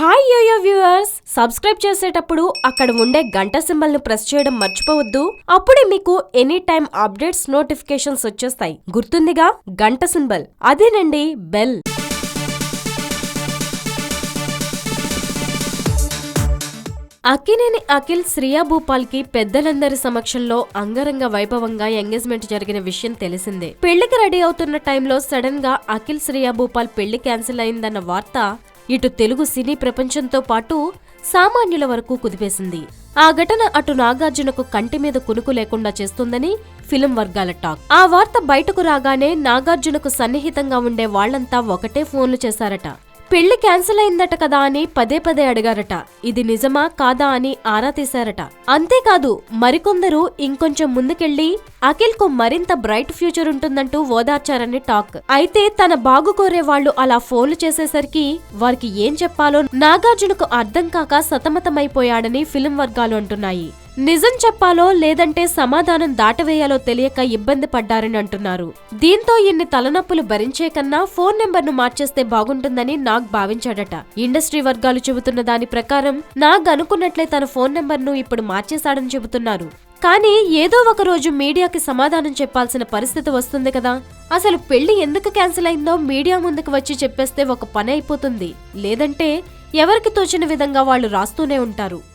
Hi yo-yo viewers subscribe చేసేటప్పుడు అక్కడ ఉండే గంట సింబల్ను ప్రెస్ చేయడం మర్చిపోవద్దు. అప్పుడే మీకు ఎనీ టైం అప్డేట్స్ నోటిఫికేషన్స్ వచ్చేస్తాయి. గుర్తుందిగా? గంట సింబల్. అదేనండి బెల్ అక్కినేని అఖిల్ శ్రియా భూపాల్కి పెద్దలందరి సమక్షంలో అంగరంగ వైభవంగా ఎంగేజ్మెంట్ జరిగిన విషయం తెలిసిందే. పెళ్ళికి రెడీ అవుతున్న టైంలో సడన్గా అఖిల్ శ్రియా భూపాల్ పెళ్ళి క్యాన్సిల్ అయిందన్న వార్త ఇటు తెలుగు సినీ ప్రపంచంతో పాటు సామాన్యుల వరకు కుదిపేసింది. ఆ ఘటన అటు నాగార్జునకు కంటి మీద కునుకు లేకుండా చేస్తుందని ఫిలిం వర్గాల టాక్. ఆ వార్త బయటకు రాగానే నాగార్జునకు సన్నిహితంగా ఉండే వాళ్ళంతా ఒకటే ఫోన్లు చేశారట. పెళ్ళి క్యాన్సిల్ అయిందట కదా అని పదే పదే అడిగారట. ఇది నిజమా కాదా అని ఆరా తీశారట. అంతేకాదు మరికొందరు ఇంకొంచెం ముందుకెళ్ళి అఖిల్కు మరింత బ్రైట్ ఫ్యూచర్ ఉంటుందంటూ ఓదార్చారని టాక్. అయితే తన బాగు కోరే వాళ్ళు అలా ఫోన్లు చేసేసరికి వారికి ఏం చెప్పాలో నాగార్జునకు అర్థం కాక సతమతమైపోయాడని ఫిలిం వర్గాలు అంటున్నాయి. నిజం చెప్పాలో లేదంటే సమాధానం దాటవేయాలో తెలియక ఇబ్బంది పడ్డారని అంటున్నారు. దీంతో ఇన్ని తలనొప్పులు భరించే కన్నా ఫోన్ నెంబర్ను మార్చేస్తే బాగుంటుందని నాగ్ భావించాడట. ఇండస్ట్రీ వర్గాలు చెబుతున్న దాని ప్రకారం నాగ్ అనుకున్నట్లే తన ఫోన్ నెంబర్ను ఇప్పుడు మార్చేశాడని చెబుతున్నారు. కానీ ఏదో ఒక రోజు మీడియాకి సమాధానం చెప్పాల్సిన పరిస్థితి వస్తుంది కదా. అసలు పెళ్ళి ఎందుకు క్యాన్సిల్ అయిందో మీడియా ముందుకు వచ్చి చెప్పేస్తే ఒక పని అయిపోతుంది. లేదంటే ఎవరికి తోచిన విధంగా వాళ్ళు రాస్తూనే ఉంటారు.